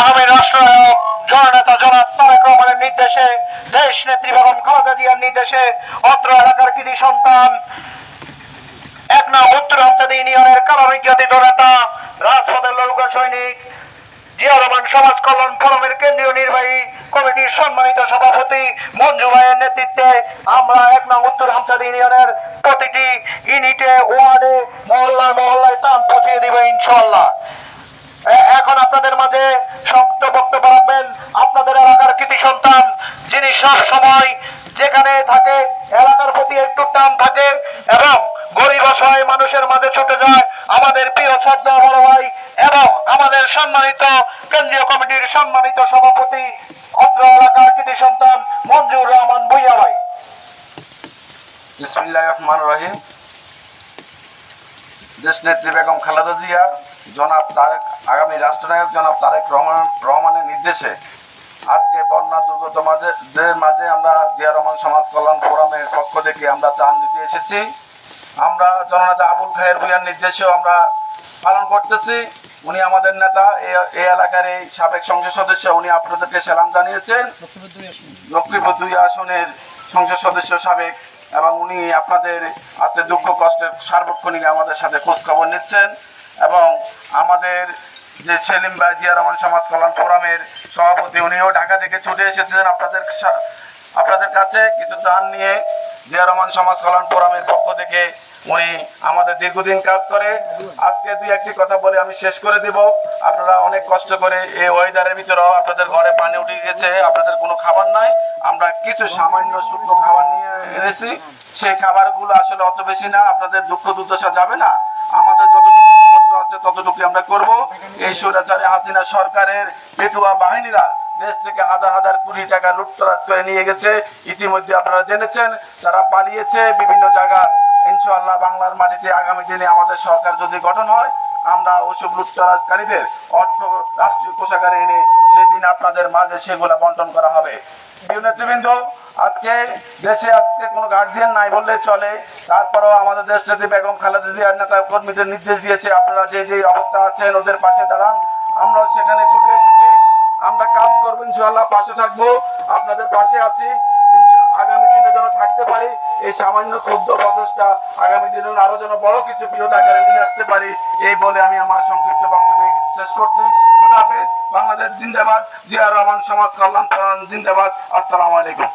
আগামী রাষ্ট্রনায়ক, জননেতা জনাব তারেক রহমানের নির্দেশে দেশ নেত্রী বেগম খালেদা জিয়ার নির্দেশে অত্র এলাকার কৃতি সন্তান এক নং উত্তরাঞ্চল ইউনিয়নের কালো নেতা, রাজপথের লৌকা সৈনিক সমাজ কল্যাণ ফোরামের কেন্দ্রীয় নির্বাহী কমিটির সম্মানিত সভাপতি মঞ্জু ভাইয়ের নেতৃত্বে আমরা এক নং উত্তর হামসাদ ইউনিয়নের প্রতিটি ইউনিটে, ওয়ার্ডে, মহল্লায় মহল্লায় তাম পৌঁছে দিব ইনশাল্লাহ এখন আপনাদের মাঝে সংক্ষিপ্ত বক্তব্য রাখবেন। আপনাদের এলাকার কৃতি সন্তান, যিনি সব সময় যেখানে থাকে, এলাকার প্রতি একটু টান থাকে এবং গরিব অসহায় মানুষের মাঝে ছুটে যায়। আমাদের প্রিয় শ্রদ্ধা বড় ভাই এবং আমাদের সম্মানিত কেন্দ্রীয় কমিটির সম্মানিত সভাপতি, অত্র এলাকার কৃতি সন্তান মঞ্জুর রহমান ভুইয়া ভাই। বিসমিল্লাহ রহমান রহিম। দেশ নেত্রী বেগম খালেদা জিয়া জনাব তারেক আগামী রাষ্ট্রনায়ক জনাব তারেক রহমান রহমানের নির্দেশে আজকে বন্যা দুর্গত মাঝেদের মাঝে আমরা জিয়া রহমান সমাজ কল্যাণ ফোরামের পক্ষ থেকে আমরা ত্রাণ দিতে এসেছি। আমরা জননেতা আবুল খায়ের ভুইয়ার নির্দেশেও আমরা পালন করতেছি। উনি আমাদের নেতা এই এলাকার এই সাবেক সংসদ সদস্য উনি আপনাদেরকে সালাম জানিয়েছেন। লক্ষ্মীপুর দুই আসনের সংসদ সদস্য সাবেক এবং উনি আপনাদের আছে দুঃখ, কষ্টের সার্বক্ষণিক আমাদের সাথে খোঁজখবর নিচ্ছেন এবং আমাদের যে সেলিম ভাই, জিয়া রহমান সমাজ কল্যাণ ফোরামের সভাপতি, উনিও ঢাকা থেকে ছুটে এসেছিলেন আপনাদের আপনাদের কাছে কিছু চান নিয়ে জিয়া রহমান সমাজ কল্যাণ ফোরামের পক্ষ থেকে উনি আমাদের দীর্ঘদিন কাজ করে। আজকে দুই একটি কথা বলে আমি শেষ করে দেব। আপনারা অনেক কষ্ট করে এই ওয়েদারের ভিতরেও আপনাদের ঘরে পানি উঠে গেছে আপনাদের কোনো খাবার নাই। আমরা কিছু সামান্য শুকনো খাবার নিয়ে এনেছি। সেই খাবারগুলো আসলে অত বেশি না, আপনাদের দুঃখ দুর্দশা যাবে না। আমাদের যতটুকু আছে ততটুকু আমরা করব। এই স্বৈরাচারী হাসিনা সরকারের পেটুয়া বাহিনীরা দেশ থেকে হাজার হাজার কোটি টাকা লুটতরাজ করে নিয়ে গেছে। ইতিমধ্যে আপনারা জেনেছেন, তারা পালিয়েছে বিভিন্ন জায়গা ইনশাআল্লাহ বাংলার মাটিতে আগামী দিনে আমাদের সরকার যদি গঠন হয়, আমরা ওসব লুটতরাজকারীদের অর্থ রাষ্ট্রীয় কোষাগারে এনে সেদিন আপনাদের মাঝে সেগুলা বন্টন করা হবে। নেতৃবৃন্দ, আজকে দেশে আজকে কোনো গার্জিয়ান নাই বললে চলে। তারপরেও আমাদের দেশ নেত্রী বেগম খালেদা জিয়ার নেতা কর্মীদের নির্দেশ দিয়েছে, আপনারা যে যে অবস্থা আছেন ওদের পাশে দাঁড়ান। আমরা সেখানে ছুটে এসেছি। আমরা কাজ করব, ইনশাআল্লাহ পাশে থাকব। আপনাদের পাশে আছি। যেন থাকতে পারি, এই সামান্য ক্ষুদ্র প্রচেষ্টা আগামী দিনে আরও যেন বড় কিছু বৃহৎ আকারে নিয়ে আসতে পারি, এই বলে আমি আমার সংক্ষিপ্ত বক্তব্য শেষ করছি। বাংলাদেশ জিন্দাবাদ, জিয়া রহমান সমাজ কল্যাণ জিন্দাবাদ। আসসালাম আলাইকুম।